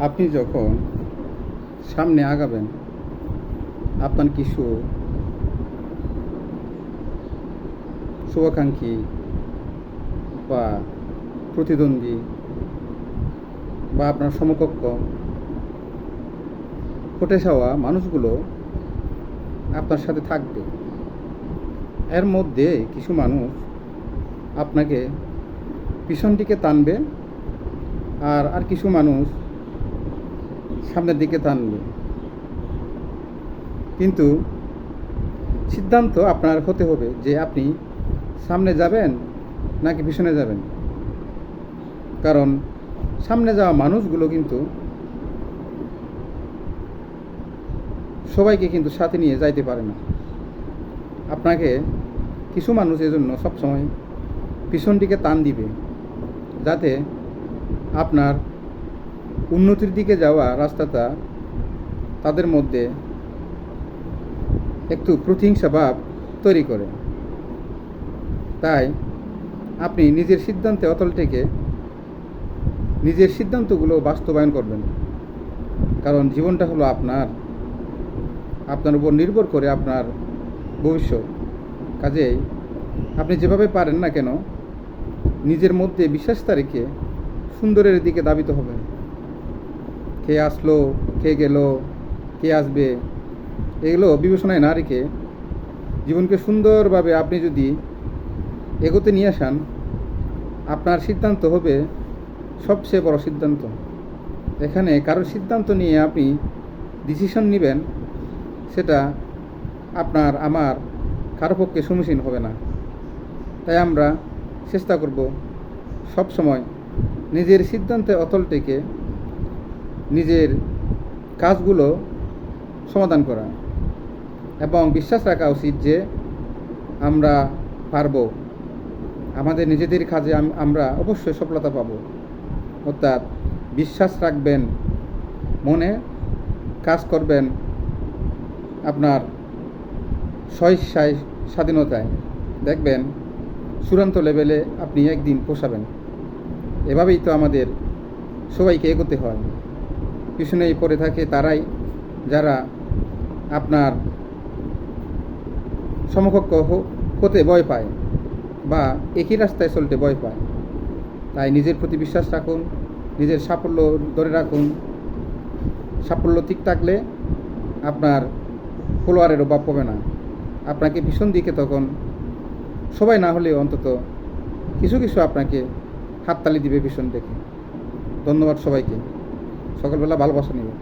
আপনি যখন সামনে আগাবেন, আপনার কিছু শুভাকাঙ্ক্ষী বা প্রতিদ্বন্দ্বী বা আপনার সমকক্ষ ফুটে যাওয়া মানুষগুলো আপনার সাথে থাকবে। এর মধ্যে কিছু মানুষ আপনাকে পিছন দিকে টানবে আর আর কিছু মানুষ সামনের দিকে টানবে। কিন্তু সিদ্ধান্ত আপনার হতে হবে যে আপনি সামনে যাবেন নাকি পিছনে যাবেন। কারণ সামনে যাওয়া মানুষগুলো কিন্তু সবাইকে কিন্তু সাথে নিয়ে যাইতে পারে না। আপনাকে কিছু মানুষ এজন্য সবসময় পিছন দিকে টান দিবে, যাতে আপনার উন্নতির দিকে যাওয়া রাস্তাটা তাদের মধ্যে একটু প্রতিহিংসা ভাব তৈরি করে। তাই আপনি নিজের সিদ্ধান্তে অতল থেকে নিজের সিদ্ধান্তগুলো বাস্তবায়ন করবেন। কারণ জীবনটা হলো আপনার। আপনার উপর নির্ভর করে আপনার ভবিষ্যৎ। কাজেই আপনি যেভাবে পারেন না কেন, নিজের মধ্যে বিশ্বাসটা রেখে সুন্দরের দিকে দাবিত হবেন। কে আসলো, কে গেল, কে আসবে, এগুলো বিবেচনায় না রেখে জীবনকে সুন্দরভাবে আপনি যদি এগোতে নিয়ে আসান, আপনার সিদ্ধান্ত হবে সবচেয়ে বড় সিদ্ধান্ত। এখানে কারোর সিদ্ধান্ত নিয়ে আপনি ডিসিশন নেবেন, সেটা আপনার, আমার, কারও পক্ষে সম্মুখীন হবে না। তাই আমরা চেষ্টা করব সব সময় নিজের সিদ্ধান্তে অতল কাজগুলো সমাধান করা এবং বিশ্বাস রাখা উচিত যে আমরা পারব। আমাদের নিজেদের কাজে আমরা অবশ্যই সফলতা পাব। অর্থাৎ বিশ্বাস রাখবেন, মনে কাজ করবেন আপনার স্বইচ্ছায় স্বাধীনতায়। দেখবেন চূড়ান্ত লেভেলে আপনি একদিন পোষাবেন। এভাবেই তো আমাদের সবাইকে এগোতে হয়। পিছনেই পড়ে থাকে তারাই যারা আপনার সমকক্ষ হতে ভয় পায় বা একই রাস্তায় চলতে ভয় পায়। তাই নিজের প্রতি বিশ্বাস রাখুন, নিজের সাফল্য ধরে রাখুন। সাফল্য ঠিক থাকলে আপনার ফলোয়ারের অভাব পাবে না। আপনাকে ভীষণ দিকে তখন সবাই না হলেও অন্তত কিছু কিছু আপনাকে হাততালি দিবে ভীষণ দেখে। ধন্যবাদ সবাইকে। সকালবেলা ভালোবাসা নেবে